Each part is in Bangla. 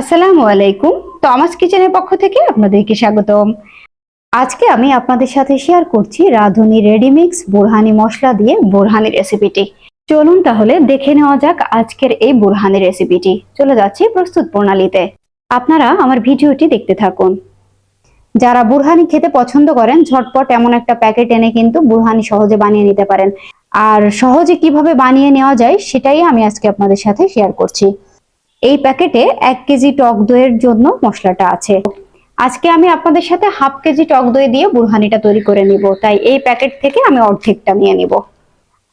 আসসালামু আলাইকুম। তমাস কিচেনের পক্ষ থেকে আপনাদেরকে স্বাগতম। আজকে আমি আপনাদের সাথে শেয়ার করছি রাঁধুনি রেডিমিক্স বুরহানি মশলা দিয়ে বুরহানি রেসিপিটি চলুন তাহলে দেখে নেওয়া যাক আজকের এই বুরহানি রেসিপিটি চলে যাচ্ছি প্রস্তুত প্রণালীতে। আপনারা আমার ভিডিওটি দেখতে থাকুন। যারা বুরহানি খেতে পছন্দ করেন, ঝটপট এমন একটা প্যাকেট এনে কিন্তু বুরহানি সহজে বানিয়ে নিতে পারেন। আর সহজে কীভাবে বানিয়ে নেওয়া যায়, সেটাই আমি আজকে আপনাদের সাথে শেয়ার করছি। এই প্যাকেটে এক কেজি টক দইয়ের জন্য মশলাটা আছে। আজকে আমি আপনাদের সাথে হাফ কেজি টক দই দিয়ে বুরহানিটা তৈরি করে নিব। তাই এই প্যাকেট থেকে আমি অর্ধেকটা নিয়ে নিব।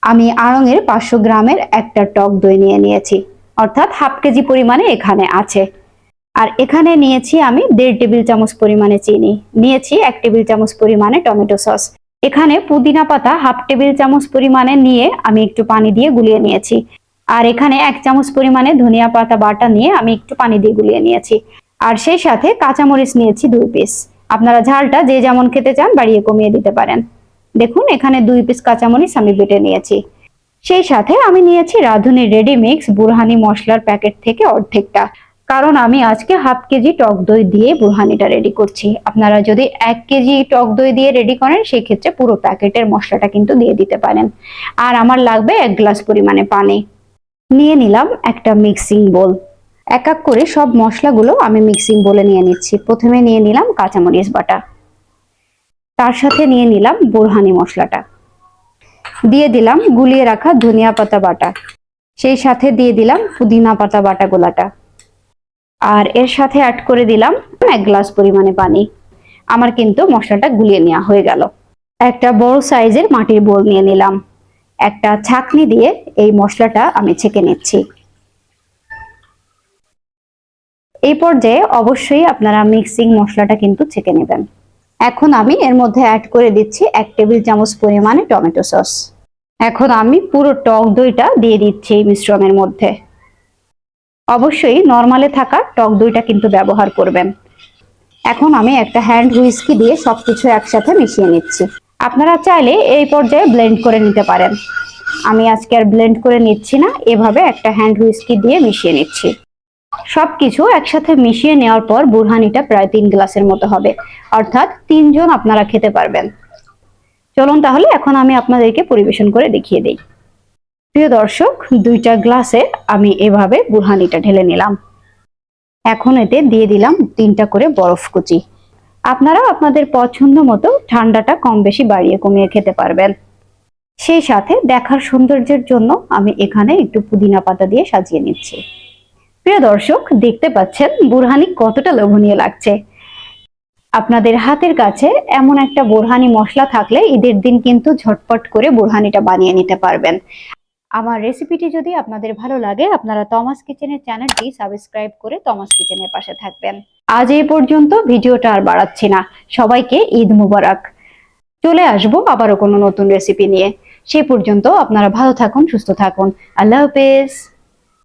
আমি আড়ঙের পাঁচশো গ্রামের একটা টক দই নিয়ে নিয়েছি। অর্থাৎ হাফ কেজি পরিমাণে এখানে আছে। আর এখানে নিয়েছি আমি দেড় টেবিল চামচ পরিমাণে চিনি। নিয়েছি এক টেবিল চামচ পরিমাণে টমেটো সস। এখানে পুদিনা পাতা হাফ টেবিল চামচ পরিমাণে নিয়ে আমি একটু পানি দিয়ে গুলিয়ে নিয়েছি। আর এখানে এক চামচ পরিমাণে ধনিয়া পাতা বাটা নিয়ে আমি একটু পানি দিয়ে গুলিয়ে নিয়েছি। আর সেই সাথে কাঁচামরিচ নিয়েছি দুই পিস আপনারা ঝালটা যে যেমন খেতে চান বাড়িয়ে কমিয়ে দিতে পারেন। দেখুন, এখানে দুই পিস কাঁচামরিচ আমি বেটে নিয়েছি। সেই সাথে আমি নিয়েছি রাঁধুনি রেডি মিক্স বুরহানি মশলার প্যাকেট থেকে অর্ধেকটা। কারণ আমি আজকে হাফ কেজি টক দই দিয়ে বুরহানিটা রেডি করছি। আপনারা যদি এক কেজি টক দই দিয়ে রেডি করেন, সেই ক্ষেত্রে পুরো প্যাকেটের মশলাটা কিন্তু দিয়ে দিতে পারেন। আর আমার লাগবে এক গ্লাস পরিমাণে পানি। নিয়ে নিলাম একটা মিক্সিং বোল এক এক করে সব মশলাগুলো আমি মিক্সিং বলে নিয়ে নিচ্ছি। প্রথমে নিয়ে নিলাম কাঁচামরিচ বাটা। তার সাথে নিয়ে নিলাম বুরহানি মশলাটা। দিয়ে দিলাম গুলিয়ে রাখা ধনিয়া পাতা বাটা। সেই সাথে দিয়ে দিলাম পুদিনা পাতা বাটা গোলাটা। আর এর সাথে অ্যাড করে দিলাম এক গ্লাস পরিমাণে পানি। আমার কিন্তু মশলাটা গুলিয়ে নেওয়া হয়ে গেল। একটা বড় সাইজের মাটির বোল নিয়ে নিলাম। একটা ছাকনি দিয়ে এই মশলাটা আমি ছেঁকে নিচ্ছি। এই পর্যায়ে অবশ্যই আপনারা মিক্সিং মশলাটা কিন্তু ছেঁকে নেবেন। এখন আমি এর মধ্যে অ্যাড করে দিচ্ছি এক টেবিল চামচ পরিমাণে টমেটো সস। এখন আমি পুরো টক দইটা দিয়ে দিচ্ছি এই মিশ্রণের মধ্যে। অবশ্যই নর্মালে থাকা টক দইটা কিন্তু ব্যবহার করবেন। এখন আমি একটা হ্যান্ড হুইস্কি দিয়ে সবকিছু একসাথে মিশিয়ে নিচ্ছি। আপনারা চাইলে এই পর্যায়ে ব্লেন্ড করে নিতে পারেন। আমি আজকে আর ব্লেন্ড করে নিচ্ছি না, এভাবে একটা হ্যান্ড হুইস্কি দিয়ে মিশিয়ে নিচ্ছি। সব কিছু একসাথে মিশিয়ে নেওয়ার পর বুরহানিটা প্রায় তিন গ্লাসের মতো হবে। অর্থাৎ তিনজন আপনারা খেতে পারবেন। চলুন তাহলে, এখন আমি আপনাদেরকে পরিবেশন করে দেখিয়ে দিই। প্রিয় দর্শক, দুইটা গ্লাসে আমি এভাবে বুরহানিটা ঢেলে নিলাম। এখন এতে দিয়ে দিলাম তিনটা করে বরফ কুচি। আপনারা আপনাদের পছন্দ মতো ঠান্ডাটা কম বেশি বাড়িয়ে কমিয়ে খেতে পারবেন। সেই সাথে দেখার সৌন্দর্যের জন্য আমি এখানে একটু পুদিনা পাতা দিয়ে সাজিয়ে নিচ্ছি। প্রিয় দর্শক, দেখতে পাচ্ছেন বুরহানি কতটা লোভনীয় লাগছে। আপনাদের হাতের কাছে এমন একটা বোরহানি মশলা থাকলে ঈদের দিন কিন্তু ঝটপট করে বোরহানিটা বানিয়ে নিতে পারবেন। আমার রেসিপিটি যদি আপনাদের ভালো লাগে, আপনারা তমাস কিচেনের চ্যানেলটি সাবস্ক্রাইব করে তমাস কিচেনের পাশে থাকবেন। আজ এই পর্যন্ত ভিডিওটা আর বাড়াচ্ছি না। সবাইকে ঈদ মুবারক। চলে আসব আবারও কোনো নতুন রেসিপি নিয়ে। সে পর্যন্ত আপনারা ভালো থাকুন, সুস্থ থাকুন। আল্লাহ হাফেজ।